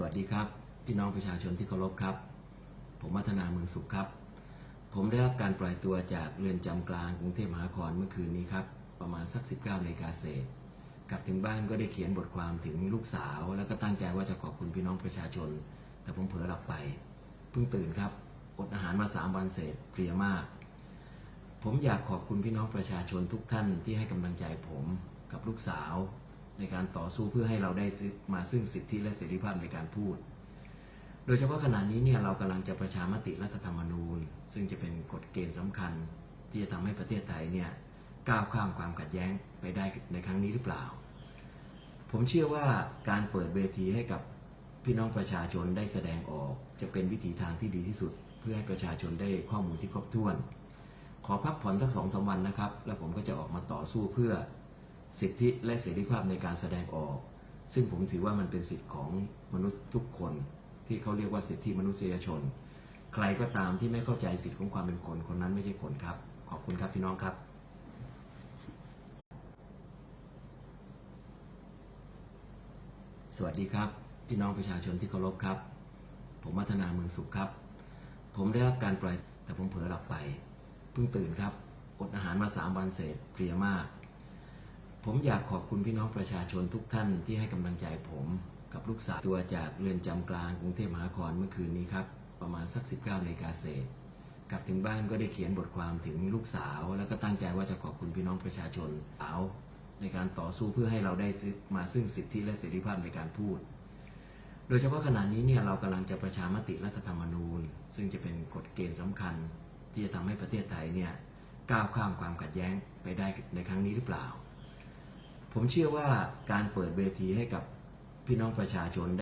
สวัสดีครับ พี่น้องประชาชนที่เคารพครับ ผมวัฒนาเมืองสุขครับ ผมได้รับการปล่อยตัวจากเรือนจำกลางกรุงเทพมหานครเมื่อคืนนี้ครับ ประมาณสัก 19นาฬิกาเศษกลับถึงบ้านก็ได้เขียนบทความถึงลูกสาว แล้วก็ตั้งใจว่าจะขอบคุณพี่น้องประชาชน แต่ผมเผลอหลับไปเพิ่งตื่นครับ อดอาหารมาสามวันเศษเพลียมาก ผมอยากขอบคุณพี่น้องประชาชนทุกท่านที่ให้กำลังใจผมกับลูกสาว ในการต่อสู้เพื่อให้เราได้มาซึ่งสิทธิและเสรีภาพในการพูด โดยเฉพาะขณะนี้เนี่ยเรากำลังจะประชามติรัฐธรรมนูญ ซึ่งจะเป็นกฎเกณฑ์สำคัญ ที่จะทำให้ประเทศไทยเนี่ยก้าวข้ามความขัดแย้งไปได้ในครั้งนี้หรือเปล่า ผมเชื่อว่าการเปิดเวทีให้กับพี่น้องประชาชนได้แสดงออก จะเป็นวิถีทางที่ดีที่สุด เพื่อให้ประชาชนได้ข้อมูลที่ครบถ้วน ขอพักผ่อนสักสองสามวันนะครับ แล้วผมก็จะออกมาต่อสู้เพื่อ สิทธิและเสรีภาพในการแสดงออก ซึ่งผมถือว่ามันเป็นสิทธิของมนุษย์ทุกคน ที่เขาเรียกว่าสิทธิมนุษยชน ใครก็ตามที่ไม่เข้าใจสิทธิของความเป็นคนคนนั้นไม่ใช่คนครับ ขอบคุณครับพี่น้องครับสวัสดีครับ พี่น้องประชาชนที่เคารพครับ ผมวัฒนาเมืองสุขครับ ผมได้รับการปล่อยแต่ผมเผลอหลับไป เพิ่งตื่นครับ อดอาหารมาสามวันเศษเพลียมาก ผมอยากขอบคุณพี่น้องประชาชนทุกท่านที่ให้กำลังใจผมกับลูกสาวตัวจากเรือนจำกลางกรุงเทพมหานครเมื่อคืนนี้ครับ ประมาณสัก 19นาฬิกาเศษกลับถึงบ้านก็ได้เขียนบทความถึงลูกสาว แล้วก็ตั้งใจว่าจะขอบคุณพี่น้องประชาชนสาวในการต่อสู้เพื่อให้เราได้มาซึ่งสิทธิและเสรีภาพในการพูด โดยเฉพาะขณะนี้เนี่ยเรากำลังจะประชามติรัฐธรรมนูญ ซึ่งจะเป็นกฎเกณฑ์สำคัญ ที่จะทำให้ประเทศไทยเนี่ยก้าวข้ามความขัดแย้งไปได้ในครั้งนี้หรือเปล่า ผมเชื่อว่าการเปิดเวทีให้กับพี่น้องประชาชน